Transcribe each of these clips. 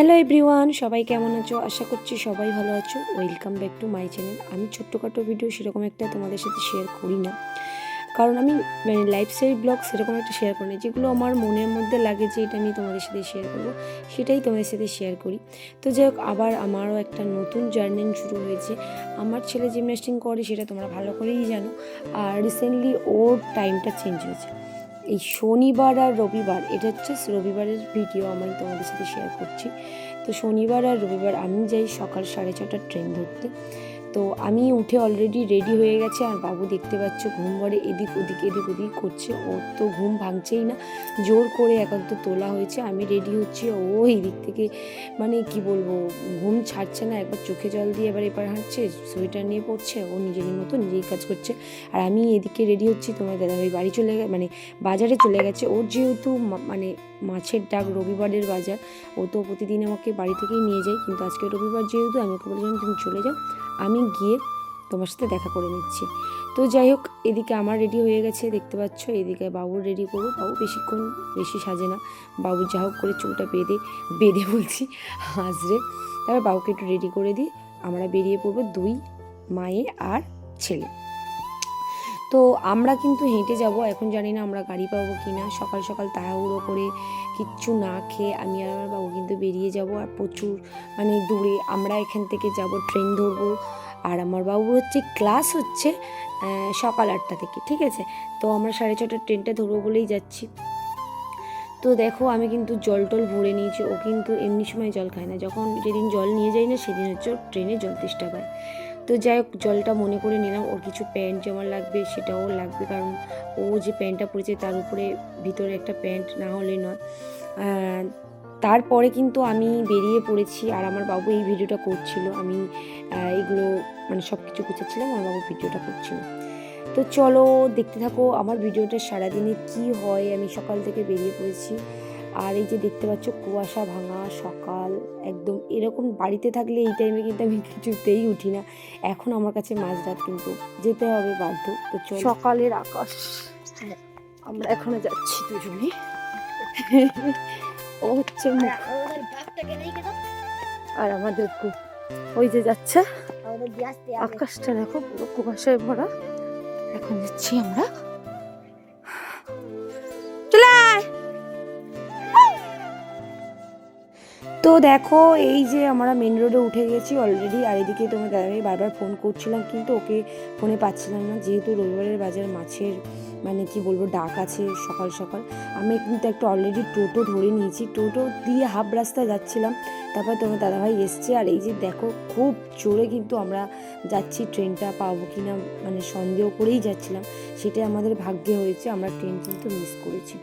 Hello everyone, সবাই কেমন আছো? আশা করছি সবাই ভালো আছো। Welcome back to my channel আমি ছোট্টখাটো ভিডিও সেরকম একটা তোমাদের সাথে শেয়ার করি না। কারণ আমি মানে লাইফস্টাইল ব্লগ সেরকম একটা শেয়ার করি না। যেগুলো আমার মনের মধ্যে লাগে যে এটা আমি তোমাদের সাথে শেয়ার করব, সেটাই তোমাদের সাথে শেয়ার করি। তো যাই হোক, আবার আমারও একটা নতুন জার্নি শুরু হয়েছে। আমার ছেলে জিমন্যাস্টিং করে, সেটা তোমরা ভালো করেই জানো। আর রিসেন্টলি ওর টাইমটা চেঞ্জ হয়েছে। এই শনিবার আর রবিবার, এটা হচ্ছে রবিবারের ভিডিও আমি তোমাদের সাথে শেয়ার করছি। তো শনিবার আর রবিবার আমি যাই সকাল সাড়ে ছটার ট্রেন ধরতে। তো আমি উঠে অলরেডি রেডি হয়ে গেছে। আর বাবু দেখতে পাচ্ছ ঘুম ভরে এদিক ওদিক এদিক ওদিক করছে। ওর তো ঘুম ভাঙছেই না। জোর করে এখন তো তোলা হয়েছে। আমি রেডি হচ্ছি। ও এদিক থেকে মানে কি বলব, ঘুম ছাড়ছে না। একবার চোখে জল দিয়ে এবার এবার হাঁটছে, সোয়েটার নিয়ে পড়ছে। ও নিজের মতো নিজেই কাজ করছে। আর আমি এদিকে রেডি হচ্ছি। তোমার দাদাভাই বাড়ি চলে গে মানে বাজারে চলে গেছে। ওর যেহেতু মানে মাছের ডাক রবিবারের বাজার, ও তো প্রতিদিন আমাকে বাড়ি থেকেই নিয়ে যায়। কিন্তু আজকে রবিবার যেহেতু, আমি ওকে বলেছিলাম তুমি চলে যাও। আমি গিয়ে তোমার সাথে দেখা করে নিচ্ছি। তো যাই হোক, এদিকে আমার রেডি হয়ে গেছে, দেখতে পাচ্ছ? এদিকে বাবুর রেডি করব বাবু বেশিক্ষণ বেশি সাজে না। বাবু যা হোক করে চুলটা বেঁধে বেঁধে বলছি, হাজরে। তারপর বাবুকে একটু রেডি করে দিই। আমরা বেরিয়ে পড়ব দুই মায়ে আর ছেলে। তো আমরা কিন্তু হেঁটে যাব। এখন জানি না আমরা গাড়ি পাবো কি না সকাল সকাল তাড়াহুড়ো করে কিচ্ছু না খেয়ে আমি আর আমার বাবু কিন্তু বেরিয়ে যাব আর প্রচুর মানে দূরে। আমরা এখান থেকে যাব ট্রেন ধরবো। আর আমার বাবুর হচ্ছে ক্লাস হচ্ছে সকাল আটটা থেকে, ঠিক আছে? তো আমরা সাড়ে ছটার ট্রেনটা ধরবো বলেই যাচ্ছি। তো দেখো আমি কিন্তু জল টল ভরে নিয়েছি। ও কিন্তু এমনি সময় জল খায় না। যখন যেদিন জল নিয়ে যাই না, সেদিন হচ্ছে ট্রেনে জল তেষ্টা পায়। তো যাই হোক, জলটা মনে করে নিলাম। ওর কিছু প্যান্ট যেমন লাগবে, সেটাও লাগবে। কারণ ও যে প্যান্টটা পরেছে, তার উপরে ভিতরে একটা প্যান্ট না হলে নয়। তারপরে কিন্তু আমি বেরিয়ে পড়েছি আর আমার বাবু এই ভিডিওটা করছিল। আমি এগুলো মানে সব কিছু গুছাচ্ছিলাম, আমার বাবু ভিডিওটা করছিল। তো চলো দেখতে থাকো আমার ভিডিওটা সারাদিনে কি হয়। আমি সকাল থেকে বেরিয়ে পড়েছি। আর এই যে দেখতে পাচ্ছ কুয়াশা ভাঙা সকাল একদম এরকম বাড়িতে থাকলে এই টাইমে কিন্তু আমি কিছুতেই উঠি না। এখন আমার কাছে মাঝরাত কিন্তু যেতে হবে বাধ্য। তো সকালের আকাশ। আমরা এখনও যাচ্ছি দুজনে। ও হচ্ছে আর আমাদের ওই যে যাচ্ছে। আকাশটা দেখো পুরো কুয়াশায় ভরা। এখন যাচ্ছি আমরা। তো দেখো, এই যে আমরা মেন রোডে উঠে গেছি অলরেডি আর এদিকে তোমার দাদাভাই বারবার ফোন করছিলাম, কিন্তু ওকে ফোনে পাচ্ছিলাম না, যেহেতু রবিবারের বাজার মাছের মানে কি বলব, ডাক আছে সকাল সকাল। আমি কিন্তু একটা অলরেডি টোটো ধরে নিয়েছি, টোটো দিয়ে হাফ রাস্তায় যাচ্ছিলাম, তারপর তোমার দাদাভাই এসছে, আর এই যে দেখো, খুব জোরে কিন্তু আমরা যাচ্ছি, ট্রেনটা পাবো কি না মানে সন্দেহ করেই যাচ্ছিলাম, সেটাই আমাদের ভাগ্যে হয়েছে, আমরা ট্রেন কিন্তু মিস করেছি।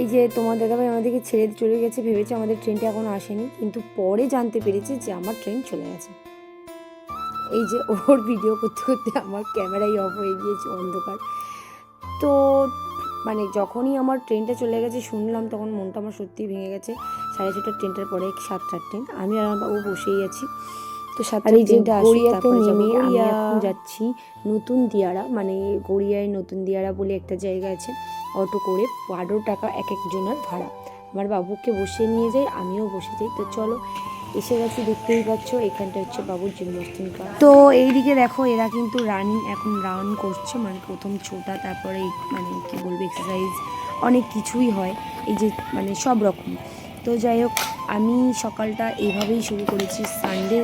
এই যে তোমার দাদাভাই আমাদেরকে ছেড়ে চলে গেছে ভেবেছে আমাদের ট্রেনটা এখনও আসেনি কিন্তু পরে জানতে পেরেছে যে আমার ট্রেন চলে গেছে। এই যে ওর ভিডিও করতে করতে আমার ক্যামেরাই অফ হয়ে গিয়েছে অন্ধকার। তো মানে যখনই আমার ট্রেনটা চলে গেছে শুনলাম তখন মনটা আমার সত্যিই ভেঙে গেছে। সাড়ে ছটার ট্রেনটার পরে সাতটার ট্রেন আমি আর আমার বাবু বসেই আছি। তো সাতটার ট্রেনটা তারপরে নেমে আমি এখন যাচ্ছি নতুন দিয়ারা মানে গড়িয়ায় নতুন দিয়ারা বলে একটা জায়গা আছে। অটো করে বারো টাকা এক একজনের ভাড়া। আমার বাবুকে বসিয়ে নিয়ে যাই, আমিও বসে যাই। তো চলো, এসে গেছি, দেখতেই পাচ্ছ, এখানটা হচ্ছে বাবুর করা তো এইদিকে দেখো, এরা কিন্তু রানিং এখন রান করছে। মানে প্রথম ছোটা, তারপরে মানে কী বলব এক্সারসাইজ অনেক কিছুই হয়। এই যে মানে সব রকম। তো যাই হোক, আমি সকালটা এইভাবেই শুরু করেছি। সানডে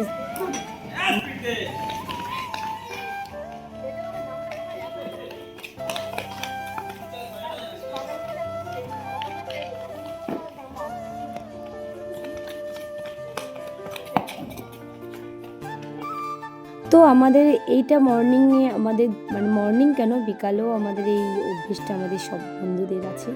আমাদের এইটা মর্নিংয়ে আমাদের মানে মর্নিং কেন? বিকালেও আমাদের এই অভ্যেসটা আমাদের সব বন্ধুদের আছে।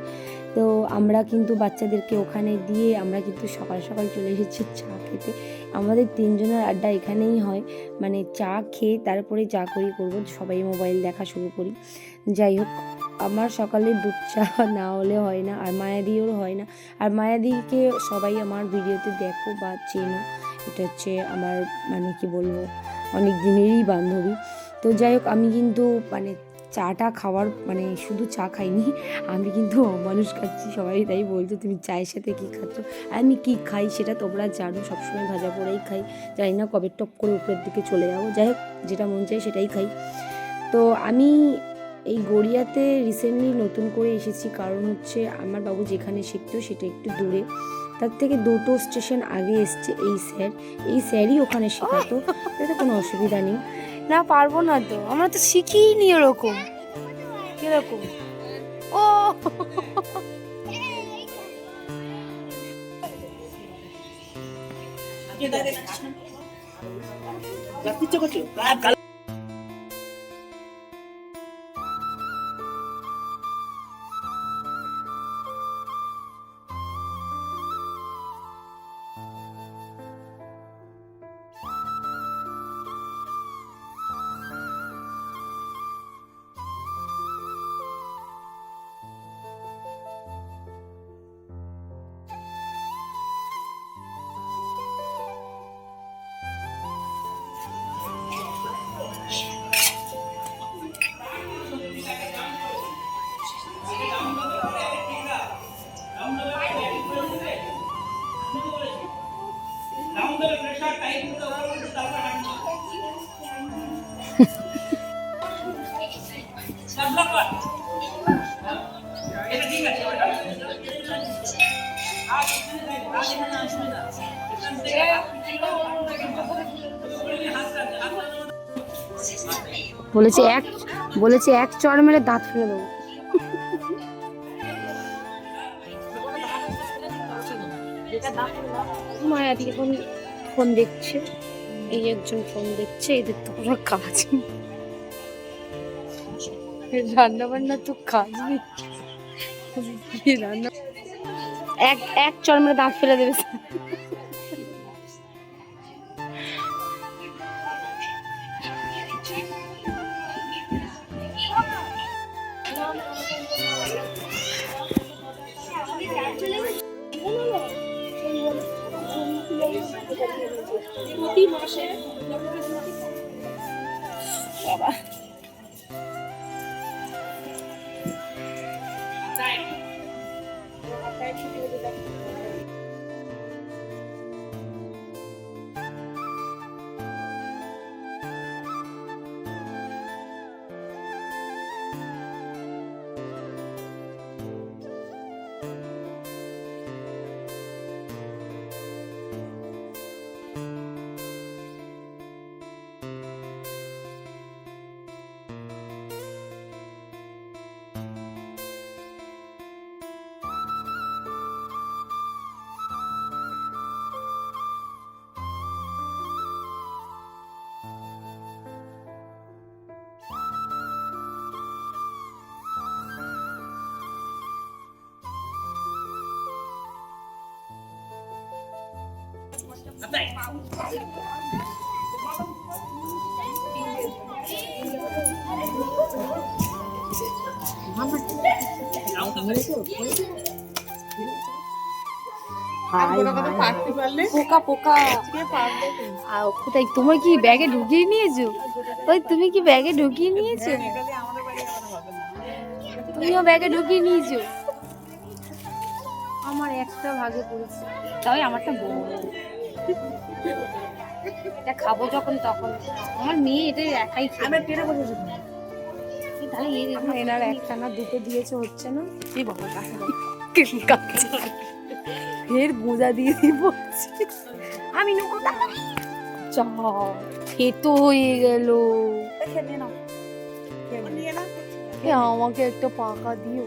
তো আমরা কিন্তু বাচ্চাদেরকে ওখানে দিয়ে আমরা কিন্তু সকাল সকাল চলে এসেছি চা খেতে। আমাদের তিনজনের আড্ডা এখানেই হয়। মানে চা খেয়ে তারপরে চা করি করব, সবাই মোবাইল দেখা শুরু করি। যাই হোক, আমার সকালে দুধ চা না হলে হয় না, আর মায়াদিও হয় না। আর মায়াদিকে সবাই আমার ভিডিওতে দেখো বা চেনো। এটা হচ্ছে আমার মানে কি বলব? অনেক দিনেরই বান্ধবী। তো যাই হোক আমি কিন্তু মানে চাটা খাওয়ার মানে শুধু চা খাইনি, আমি কিন্তু মানুষ খাচ্ছি, সবাই তাই বলতো তুমি চায়ের সাথে কী খাচ্ছ? আমি কী খাই সেটা তোমরা জানো, সবসময় ভাজা পোড়াই খাই। জানি না কবে টপ করে উপরের দিকে চলে যাব। যাই হোক যেটা মন চায় সেটাই খাই। তো আমি এই গড়িয়াতে রিসেন্টলি নতুন করে এসেছি, কারণ হচ্ছে আমার বাবু যেখানে শিখতো সেটা একটু দূরে। তার থেকে দুটো স্টেশন আগে এসছে এই স্যার এই স্যারই ওখানে শেখাতো তাতে কোনো অসুবিধা নেই। না পারব না তো। আমরা তো শিখিনি ওরকম। কীরকম? ও! বলেছে এক বলেছে এক চড় মেরে দাঁত ফেলে দেবো। মায়াদি এখন ফোন দেখছে। এই একজন ফোন দেখছে, এদের তো কোনো কাজ নেই। রান্না বান্না তো কাজ নেই। রান্না এক এক চড় মেরে দাঁত ফেলে দেবে। পোকা পোকা। কোথায়? তোমার কি ব্যাগে ঢুকিয়ে নিয়েছো? ওই তুমি কি ব্যাগে ঢুকিয়ে নিয়েছো? তুমিও ব্যাগে ঢুকিয়ে নিয়েছো? আমার একটা ভাগে পড়েছে। তাই আমারটা বড়। এটা খাব যখন তখন। আমার মেয়ে এটা একাই খাবে তাহলে এনার একটা না দুটো দিয়েছে হচ্ছে না? এই বাবা ফের গোজা দিয়ে দিব। আমি নেব না চা খেতো হয়ে গেল। এ আমাকে একটা পাকা দিও।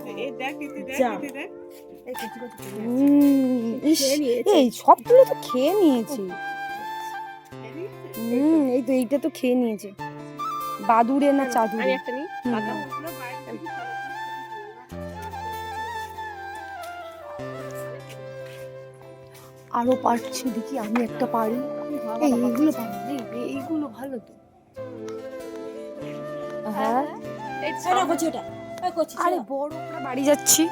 উম, ইস, এই সবগুলো তো খেয়ে নিয়েছি। হুম এই তো এইটা তো খেয়ে নিয়েছে। বাদুড়ে না চাদুরে। আরও পারছি দেখি আমি একটা পারি। এই এইগুলো এইগুলো ভালো তো। হ্যাঁ। আরে বড় আমরা বাড়ি যাচ্ছি।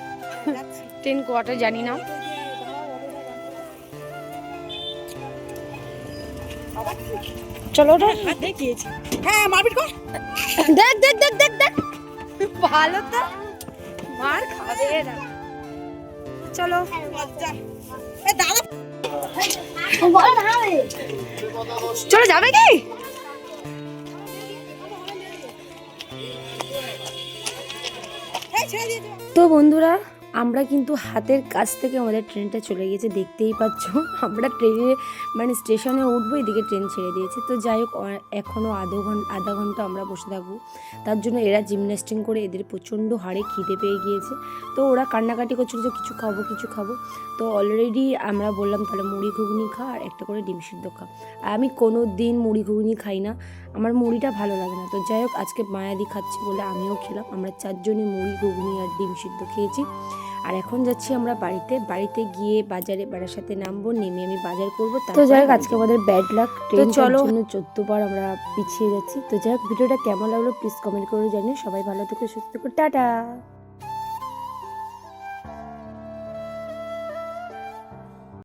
টেন কোয়ার্টার জানি না। চলো ওটা। দেখিয়েছি হ্যাঁ মারপিট কর। দেখ দেখ দেখ দেখ দেখ। ভালো তো। মার খাবে না চলো। চলো যাবে কি? তো বন্ধুরা আমরা কিন্তু হাতের কাছ থেকে আমাদের ট্রেনটা চলে গেছে দেখতেই পাচ্ছ। আমরা ট্রেনে মানে স্টেশনে উঠবো, এদিকে ট্রেন ছেড়ে দিয়েছে। তো যাই হোক এখনও আধো ঘণ্টা আধা ঘণ্টা আমরা বসে থাকব। তার জন্য এরা জিমন্যাস্টিং করে এদের প্রচণ্ড হাড়ে খিদে পেয়ে গিয়েছে। তো ওরা কান্নাকাটি করছিল যে, কিছু খাব কিছু খাব। তো অলরেডি আমরা বললাম, তাহলে মুড়ি, ঘুগনি খা আর একটা করে ডিম সিদ্ধ খা। আমি কোনো দিন মুড়ি, ঘুগনি খাই না। আমার মুড়িটা ভালো লাগে না। তো যাই হোক, আজকে মায়াদি খাচ্ছে বলে আমিও খেলাম। আমরা চারজনই মুড়ি, ঘুগনি আর ডিম সিদ্ধ খেয়েছি। আর এখন যাচ্ছি আমরা বাড়িতে। বাড়িতে গিয়ে বাজারে বাড়ার সাথে নামবো নেমে আমি বাজার করব তো যাই হোক আজকে আমাদের ব্যাড লাক ট্রেন চলো। চোদ্দবার চোদ্দ বার আমরা পিছিয়ে যাচ্ছি। তো যাই হোক ভিডিওটা কেমন লাগল প্লিজ কমেন্ট করে জানিও। সবাই ভালো থেকে সুস্থ করে টাটা।